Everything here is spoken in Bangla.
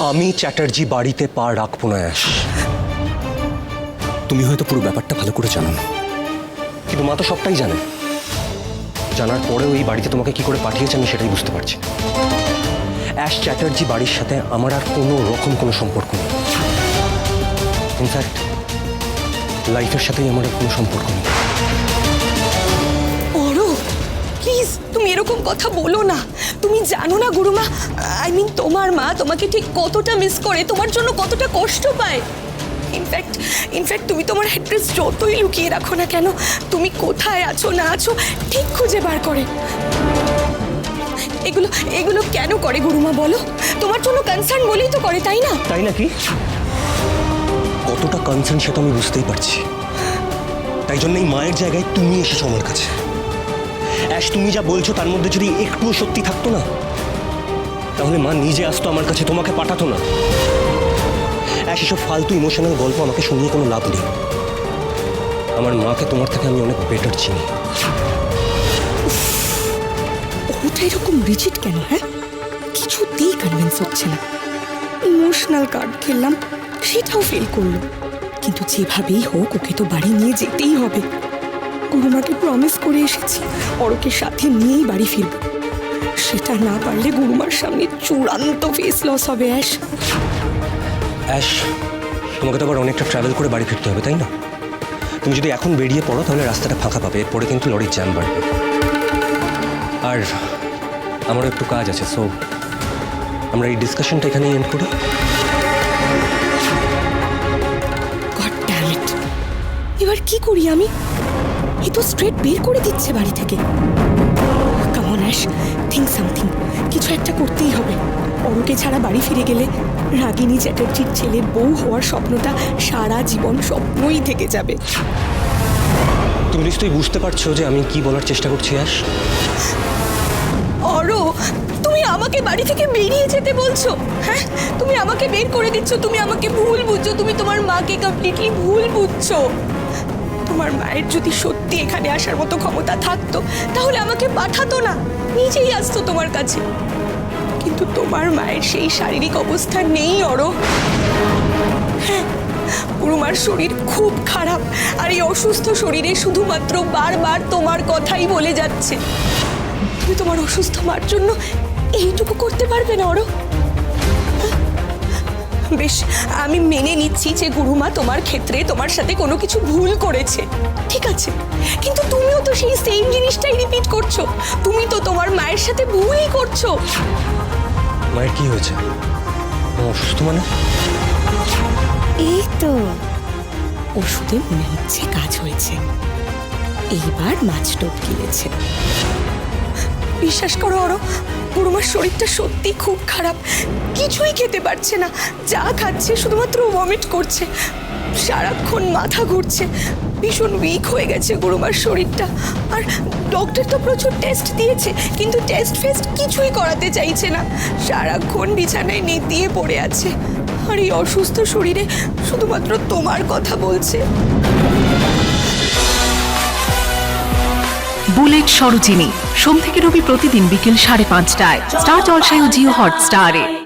আমি চ্যাটার্জি বাড়িতে পা রাখব না অ্যাশ। তুমি হয়তো পুরো ব্যাপারটা ভালো করে জানো না। কিন্তু মা তো সবটাই জানে। জানার পরেও এই বাড়িতে তোমাকে কি করে পাঠিয়েছে আমি সেটাই বুঝতে পারছি অ্যাশ চ্যাটার্জি বাড়ির সাথে আমার আর কোনো রকম কোনো সম্পর্ক নেই। ইনফ্যাক্ট লাইফের সাথেই আমার আর কোনো সম্পর্ক নেই। প্লিজ তুমি এরকম কথা বলো না। তুমি জানো না গুরুমা আই মিন তোমার মা তোমাকে ঠিক কতটা মিস করে তোমার জন্য কতটা কষ্ট পায়। ইনফ্যাক্ট ইনফ্যাক্ট তুমি তোমার অ্যাড্রেস যতই লুকিয়ে রাখো না কেন তুমি কোথায় আছো না আছো ঠিক খুঁজে বার করে। এগুলো এগুলো কেন করে গুরুমা বলো? তোমার জন্য কনসার্ন বলেই তো করে তাই না? তাই নাকি? কতটা কনসার্ন সেটা আমি বুঝতেই পারছি। তাই জন্য এই মায়ের জায়গায় তুমি এসেছ আমার কাছে। অ্যাশ, তুমি যা বলছো তার মধ্যে যদি একটুও সত্যি থাকতো না, তাহলে মা নিজে আসতো আমার কাছে তোমাকে পাঠাতো না। অ্যাশ, এসব ফালতু ইমোশনাল গল্প আমাকে শুনিয়ে কোনো লাভ নেই। আমার মাকে তোমার থেকে আমি অনেক বেটার চিনি। ওটা এরকম রিজিট কেন হ্যাঁ? কিছুতেই কনভিন্স হচ্ছে না। ইমোশনাল কার্ড খেললাম, সেটাও ফেল করল। কিন্তু যেভাবেই হোক, ওকে তো বাড়ি নিয়ে যেতেই হবে। গুরুমাকে প্রমিস করে এসেছি। অরকে সাথে নিয়েই বাড়ি ফিরব। সেটা না পারলে গুরুমার সামনে চূড়ান্ত ফেস লস হবে অ্যাশ। অ্যাশ তোমাকে তো আবার অনেকটা ট্রাভেল করে বাড়ি ফিরতে হবে তাই না? তুমি যদি এখন বেরিয়ে পড়ো তাহলে রাস্তাটা ফাঁকা পাবে এরপরে কিন্তু লরির জ্যাম বাড়বে। আর আমারও একটু কাজ আছে সো আমরা এই ডিসকাশনটা এখানেই এন্ড করি। এবার কি করি আমি? এ তো স্ট্রেট বের করে দিচ্ছে বাড়ি থেকে। কামন অ্যাশ থিঙ্ক সামথিং কিছু একটা করতেই হবে। অরুকে ছাড়া বাড়ি ফিরে গেলে রাগিনী চ্যাটার্জির ছেলের বউ হওয়ার স্বপ্নটা সারা জীবন স্বপ্নই থেকে যাবে। তুমি নিশ্চয়ই বুঝতে পারছ যে আমি কি বলার চেষ্টা করছি অ্যাশ অরো তুমি আমাকে বাড়ি থেকে বেরিয়ে যেতে বলছো? হ্যাঁ? তুমি আমাকে বের করে দিচ্ছ তুমি আমাকে ভুল বুঝছ তুমি তোমার মাকে কমপ্লিটলি ভুল বুঝছ। তোমার মায়ের যদি সত্যি এখানে আসার মতো ক্ষমতা থাকতো, তাহলে আমাকে পাঠাতো না। নিজেই আসতো তোমার কাছে। কিন্তু তোমার মায়ের সেই শারীরিক অবস্থা নেই অরো হ্যাঁ পুরুমার শরীর খুব খারাপ, আর এই অসুস্থ শরীরে শুধুমাত্র বারবার তোমার কথাই বলে যাচ্ছে। তুমি তোমার অসুস্থ মার জন্য এইটুকু করতে পারবে না ওরও বেশ আমি মেনে নিচ্ছি যে গুরুমা তোমার ক্ষেত্রে তোমার সাথে কোনো কিছু ভুল করেছে। ঠিক আছে কিন্তু তুমিও তো সেই সেম জিনিসটাই রিপিট করছ। তুমি তো তোমার মায়ের সাথে ভুলই করছ। মায়ের কি হয়েছে? ও অসুস্থ মানে? এই তো। ওষুধে মনে হচ্ছে কাজ হয়েছে। এইবার মাছ টোপ গিলেছে বিশ্বাস করো অরো বুড়োমার শরীরটা সত্যি খুব খারাপ। কিছুই খেতে পারছে না। যা খাচ্ছে শুধুমাত্র ভমিট করছে। সারাক্ষণ মাথা ঘুরছে। ভীষণ উইক হয়ে গেছে গুরুমার শরীরটা। আর ডক্টর তো প্রচুর টেস্ট দিয়েছে, কিন্তু টেস্ট ফেস্ট কিছুই করাতে চাইছে না। সারাক্ষণ বিছানায় নেতিয়ে পড়ে আছে। আর এই অসুস্থ শরীরে শুধুমাত্র তোমার কথা বলছে। বুলেট সরোজিনী। সোম থেকে রবি প্রতিদিন বিকেল সাড়ে পাঁচটায়। স্টার জলসায় জিও হটস্টারে।